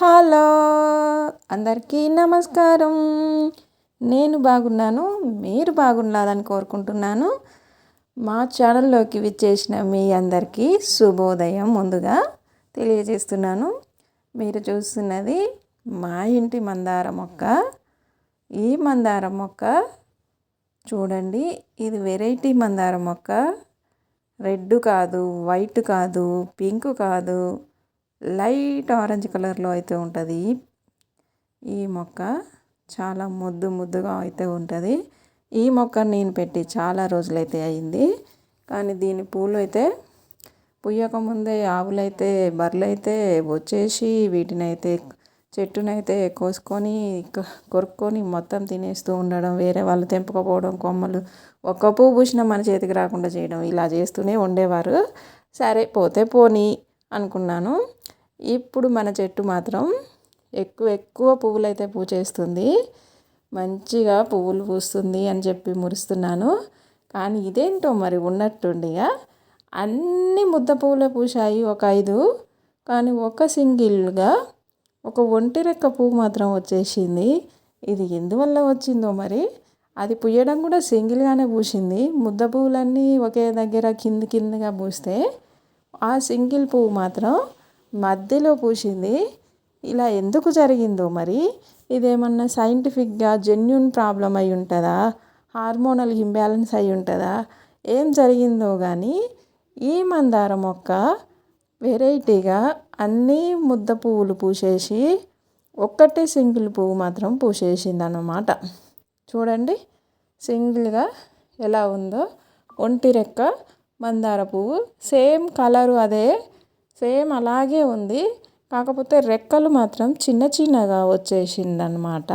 Hello! అందరికీ నమస్కారం. నేను బాగున్నాను మీరు బాగుండాలని కోరుకుంటున్నాను. మా ఛానల్లోకి విచ్చేసిన మీ అందరికీ శుభోదయం ముందుగా తెలియజేస్తున్నాను. మీరు చూస్తున్నది మా ఇంటి మందార మొక్క. ఈ మందార మొక్క చూడండి ఇది వెరైటీ మందార మొక్క. రెడ్ కాదు వైట్ కాదు పింక్ కాదు. లైట్ ఆరెంజ్ కలర్లో అయితే ఉంటుంది. ఈ మొక్క చాలా ముద్దు ముద్దుగా అయితే ఉంటుంది. ఈ మొక్క నేను పెట్టి చాలా రోజులైతే అయింది. కానీ దీని పూలు అయితే పుయ్యకముందే ఆవులైతే బర్రెలైతే వచ్చేసి వీటినైతే చెట్టునైతే కోసుకొని కొరుక్కొని మొత్తం తినేస్తూ ఉండడం వేరే వాళ్ళు తెంపుకపోవడం కొమ్మలు ఒక్క పువ్వు పూసిన మన చేతికి రాకుండా చేయడం ఇలా చేస్తూనే ఉండేవారు. సరే పోతే పోనీ అనుకున్నాను. ఇప్పుడు మన చెట్టు మాత్రం ఎక్కువ ఎక్కువ పువ్వులు అయితే పూచేస్తుంది మంచిగా పువ్వులు పూస్తుంది అని చెప్పి మురుస్తున్నాను. కానీ ఇదేంటో మరి ఉన్నట్టుండిగా అన్ని ముద్ద పువ్వులే పూసాయి ఒక ఐదు. కానీ ఒక సింగిల్గా ఒక ఒంటి రెక్క పువ్వు మాత్రం వచ్చేసింది. ఇది ఎందువల్ల వచ్చిందో మరి? అది పుయ్యడం కూడా సింగిల్గానే పూసింది. ముద్ద పువ్వులన్నీ ఒకే దగ్గర కింది కిందగా పూస్తే ఆ సింగిల్ పువ్వు మాత్రం మధ్యలో పూసింది. ఇలా ఎందుకు జరిగిందో మరి? ఇదేమన్నా సైంటిఫిక్గా జెన్యున్ ప్రాబ్లం అయి ఉంటుందా? హార్మోనల్ ఇంబ్యాలెన్స్ అయి ఉంటుందా? ఏం జరిగిందో కానీ ఈ మందార మొక్క వెరైటీగా అన్నీ ముద్ద పువ్వులు పూసేసి ఒక్కటే సింగిల్ పువ్వు మాత్రం పూసేసింది అన్నమాట చూడండి సింగిల్గా ఎలా ఉందో. ఒంటి రెక్క మందార పువ్వు సేమ్ కలరు అదే సేమ్ అలాగే ఉంది. కాకపోతే రెక్కలు మాత్రం చిన్న చిన్నగా వచ్చేసిందనమాట.